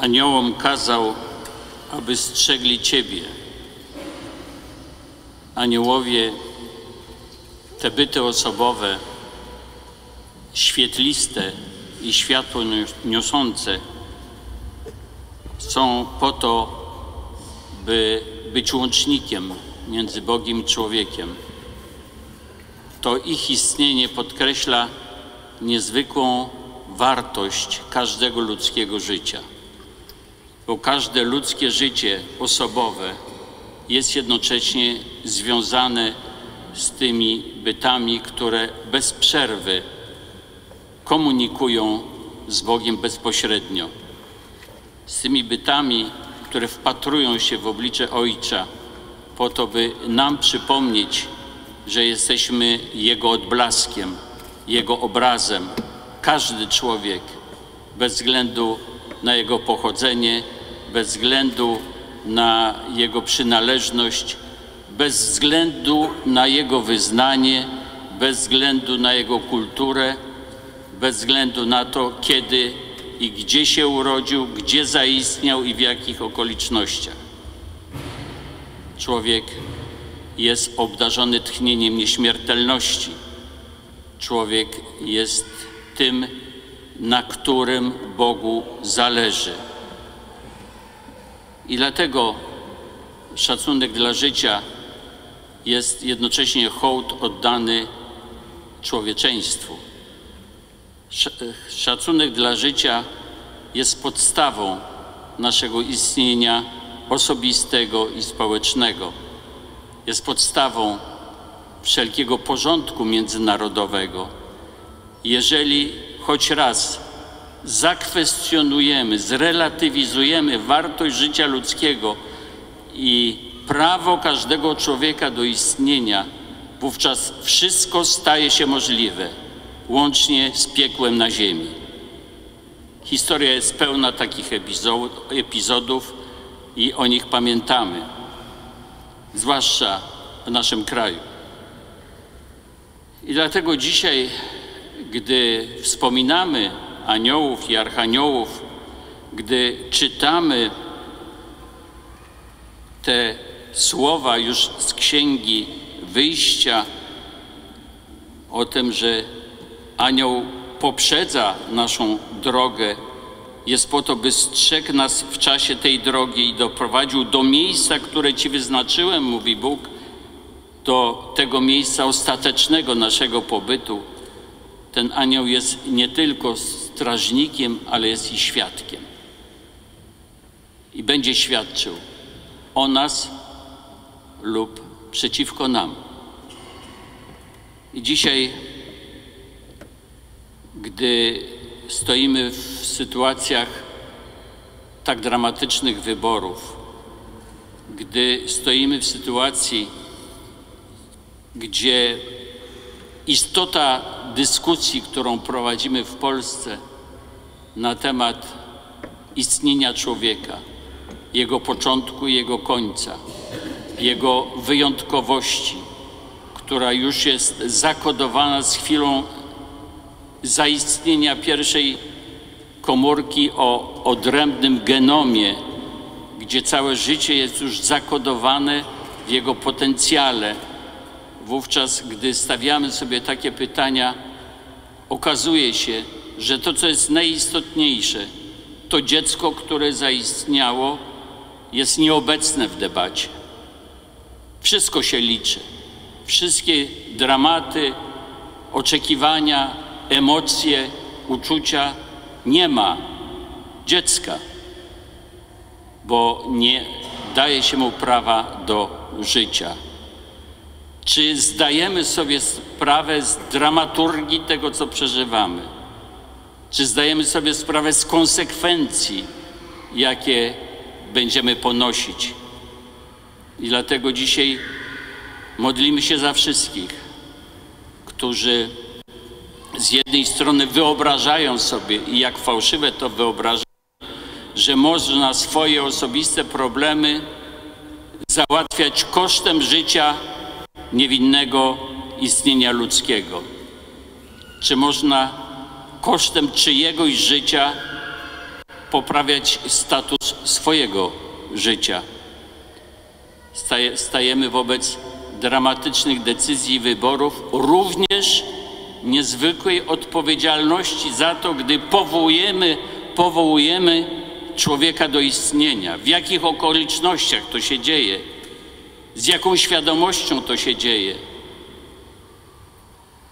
aniołom kazał, aby strzegli Ciebie. Aniołowie, te byty osobowe, świetliste i światło niosące, są po to, by być łącznikiem między Bogiem i człowiekiem. To ich istnienie podkreśla niezwykłą wartość każdego ludzkiego życia. Bo każde ludzkie życie osobowe jest jednocześnie związane z tymi bytami, które bez przerwy komunikują z Bogiem bezpośrednio. Z tymi bytami, które wpatrują się w oblicze Ojca, po to, by nam przypomnieć, że jesteśmy Jego odblaskiem, Jego obrazem. Każdy człowiek, bez względu na jego pochodzenie, bez względu na jego przynależność, bez względu na jego wyznanie, bez względu na jego kulturę, bez względu na to, kiedy i gdzie się urodził, gdzie zaistniał i w jakich okolicznościach. Człowiek jest obdarzony tchnieniem nieśmiertelności. Człowiek jest tym, na którym Bogu zależy. I dlatego szacunek dla życia jest jednocześnie hołd oddany człowieczeństwu. Szacunek dla życia jest podstawą naszego istnienia osobistego i społecznego. Jest podstawą wszelkiego porządku międzynarodowego. Jeżeli choć raz zakwestionujemy, zrelatywizujemy wartość życia ludzkiego i prawo każdego człowieka do istnienia, wówczas wszystko staje się możliwe, łącznie z piekłem na ziemi. Historia jest pełna takich epizodów i o nich pamiętamy, zwłaszcza w naszym kraju. I dlatego dzisiaj, gdy wspominamy aniołów i archaniołów, gdy czytamy te słowa już z księgi wyjścia o tym, że anioł poprzedza naszą drogę, jest po to, by strzegł nas w czasie tej drogi i doprowadził do miejsca, które Ci wyznaczyłem, mówi Bóg, do tego miejsca ostatecznego naszego pobytu. Ten anioł jest nie tylko strażnikiem, ale jest i świadkiem. I będzie świadczył o nas lub przeciwko nam. I dzisiaj, gdy stoimy w sytuacjach tak dramatycznych wyborów, gdy stoimy w sytuacji, gdzie istota dyskusji, którą prowadzimy w Polsce na temat istnienia człowieka, jego początku i jego końca, jego wyjątkowości, która już jest zakodowana z chwilą zaistnienia pierwszej komórki o odrębnym genomie, gdzie całe życie jest już zakodowane w jego potencjale. Wówczas, gdy stawiamy sobie takie pytania, okazuje się, że to, co jest najistotniejsze, to dziecko, które zaistniało, jest nieobecne w debacie. Wszystko się liczy. Wszystkie dramaty, oczekiwania, emocje, uczucia nie ma dziecka, bo nie daje się mu prawa do życia. Czy zdajemy sobie sprawę z dramaturgii tego, co przeżywamy? Czy zdajemy sobie sprawę z konsekwencji, jakie będziemy ponosić? I dlatego dzisiaj modlimy się za wszystkich, którzy z jednej strony wyobrażają sobie, i jak fałszywe to wyobrażenie, że można swoje osobiste problemy załatwiać kosztem życia niewinnego istnienia ludzkiego. Czy można kosztem czyjegoś życia poprawiać status swojego życia. Staje, stajemy wobec dramatycznych decyzji i wyborów, również niezwykłej odpowiedzialności za to, gdy powołujemy, powołujemy człowieka do istnienia, w jakich okolicznościach to się dzieje, z jaką świadomością to się dzieje.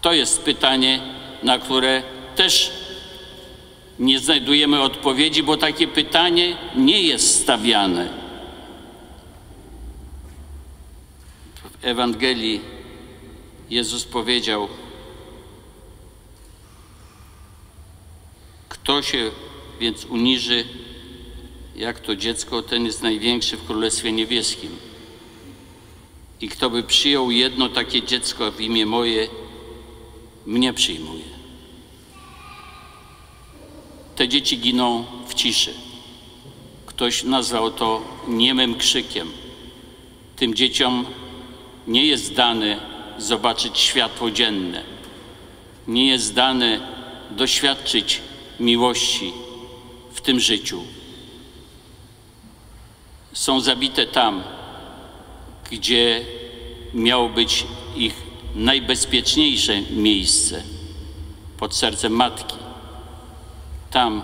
To jest pytanie, na które też nie znajdujemy odpowiedzi, bo takie pytanie nie jest stawiane. W Ewangelii Jezus powiedział: Kto się więc uniży, jak to dziecko, ten jest największy w Królestwie Niebieskim. I kto by przyjął jedno takie dziecko w imię moje, mnie przyjmuje. Te dzieci giną w ciszy. Ktoś nazwał to niemym krzykiem. Tym dzieciom nie jest dane zobaczyć światło dzienne. Nie jest dane doświadczyć miłości w tym życiu. Są zabite tam, gdzie miało być ich najbezpieczniejsze miejsce pod sercem matki. Tam,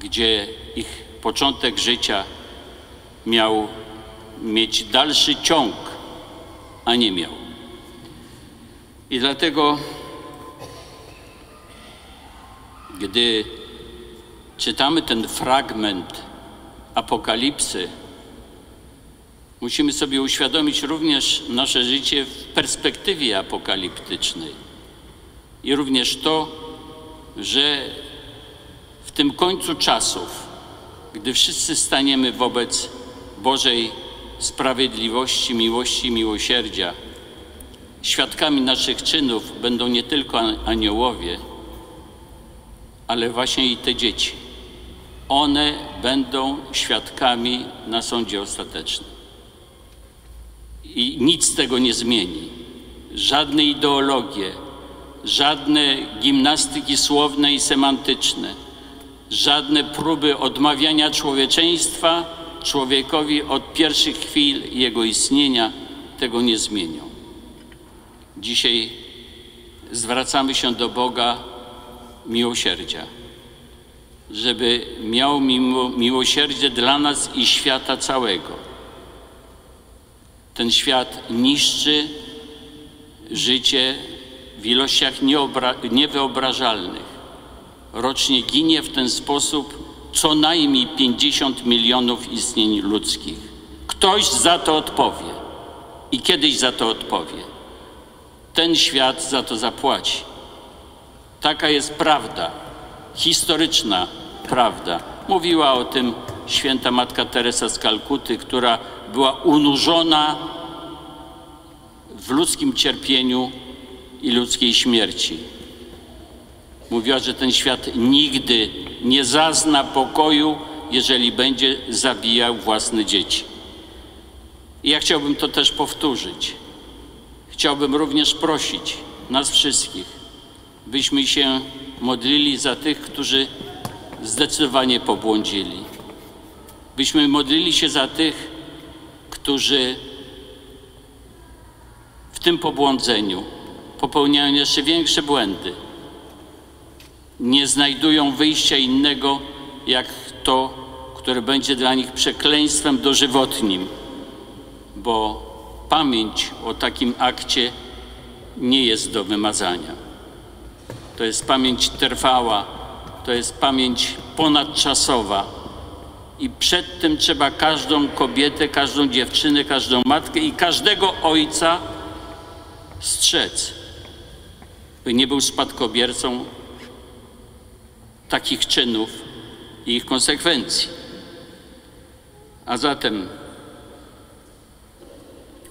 gdzie ich początek życia miał mieć dalszy ciąg, a nie miał. I dlatego, gdy czytamy ten fragment Apokalipsy, musimy sobie uświadomić również nasze życie w perspektywie apokaliptycznej. I również to, że w tym końcu czasów, gdy wszyscy staniemy wobec Bożej sprawiedliwości, miłości, miłosierdzia, świadkami naszych czynów będą nie tylko aniołowie, ale właśnie i te dzieci. One będą świadkami na sądzie ostatecznym. I nic tego nie zmieni. Żadne ideologie, żadne gimnastyki słowne i semantyczne, żadne próby odmawiania człowieczeństwa człowiekowi od pierwszych chwil jego istnienia tego nie zmienią. Dzisiaj zwracamy się do Boga miłosierdzia, żeby miał miło, miłosierdzie dla nas i świata całego ten świat niszczy życie w ilościach niewyobrażalnych. Rocznie ginie w ten sposób co najmniej 50 milionów istnień ludzkich. Ktoś za to odpowie i kiedyś za to odpowie. Ten świat za to zapłaci. Taka jest prawda, historyczna prawda. Mówiła o tym święta Matka Teresa z Kalkuty, która była unurzona w ludzkim cierpieniu i ludzkiej śmierci. Mówiła, że ten świat nigdy nie zazna pokoju, jeżeli będzie zabijał własne dzieci. I ja chciałbym to też powtórzyć. Chciałbym również prosić nas wszystkich, byśmy się modlili za tych, którzy zdecydowanie pobłądzili. Byśmy modlili się za tych, którzy w tym pobłądzeniu popełniają jeszcze większe błędy. Nie znajdują wyjścia innego, jak to, które będzie dla nich przekleństwem dożywotnim, bo pamięć o takim akcie nie jest do wymazania. To jest pamięć trwała, to jest pamięć ponadczasowa. I przed tym trzeba każdą kobietę, każdą dziewczynę, każdą matkę i każdego ojca strzec, by nie był spadkobiercą takich czynów i ich konsekwencji. A zatem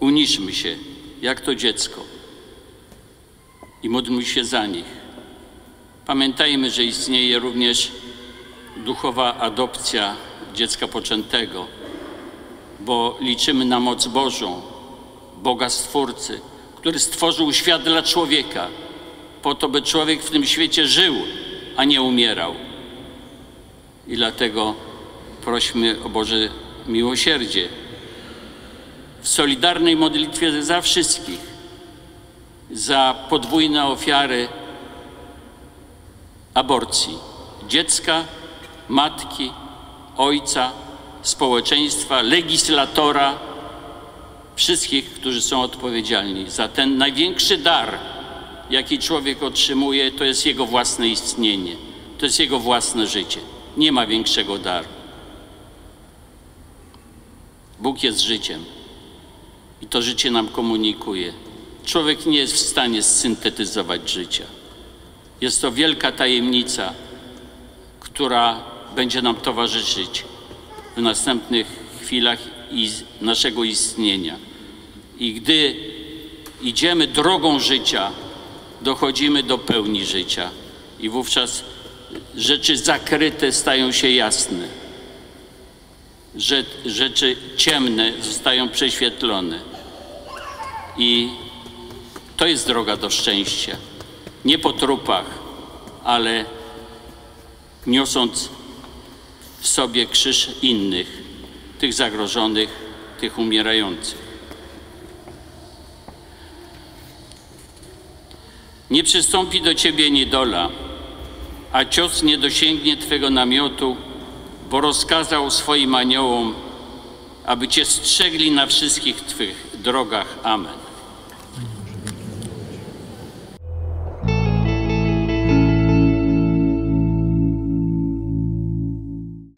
uniżmy się jak to dziecko i módlmy się za nich. Pamiętajmy, że istnieje również duchowa adopcja dziecka poczętego, bo liczymy na moc Bożą, Boga Stwórcy, który stworzył świat dla człowieka, po to, by człowiek w tym świecie żył, a nie umierał. I dlatego prośmy o Boże miłosierdzie. W solidarnej modlitwie za wszystkich, za podwójne ofiary aborcji dziecka, matki, ojca, społeczeństwa, legislatora, wszystkich, którzy są odpowiedzialni za ten największy dar, jaki człowiek otrzymuje, to jest jego własne istnienie, to jest jego własne życie. Nie ma większego daru. Bóg jest życiem i to życie nam komunikuje. Człowiek nie jest w stanie syntetyzować życia. Jest to wielka tajemnica, która będzie nam towarzyszyć w następnych chwilach naszego istnienia. I gdy idziemy drogą życia, dochodzimy do pełni życia i wówczas rzeczy zakryte stają się jasne. Rzeczy ciemne zostają prześwietlone. I to jest droga do szczęścia. Nie po trupach, ale niosąc w sobie krzyż innych, tych zagrożonych, tych umierających. Nie przystąpi do ciebie niedola, a cios nie dosięgnie twego namiotu, bo rozkazał swoim aniołom, aby cię strzegli na wszystkich twych drogach. Amen.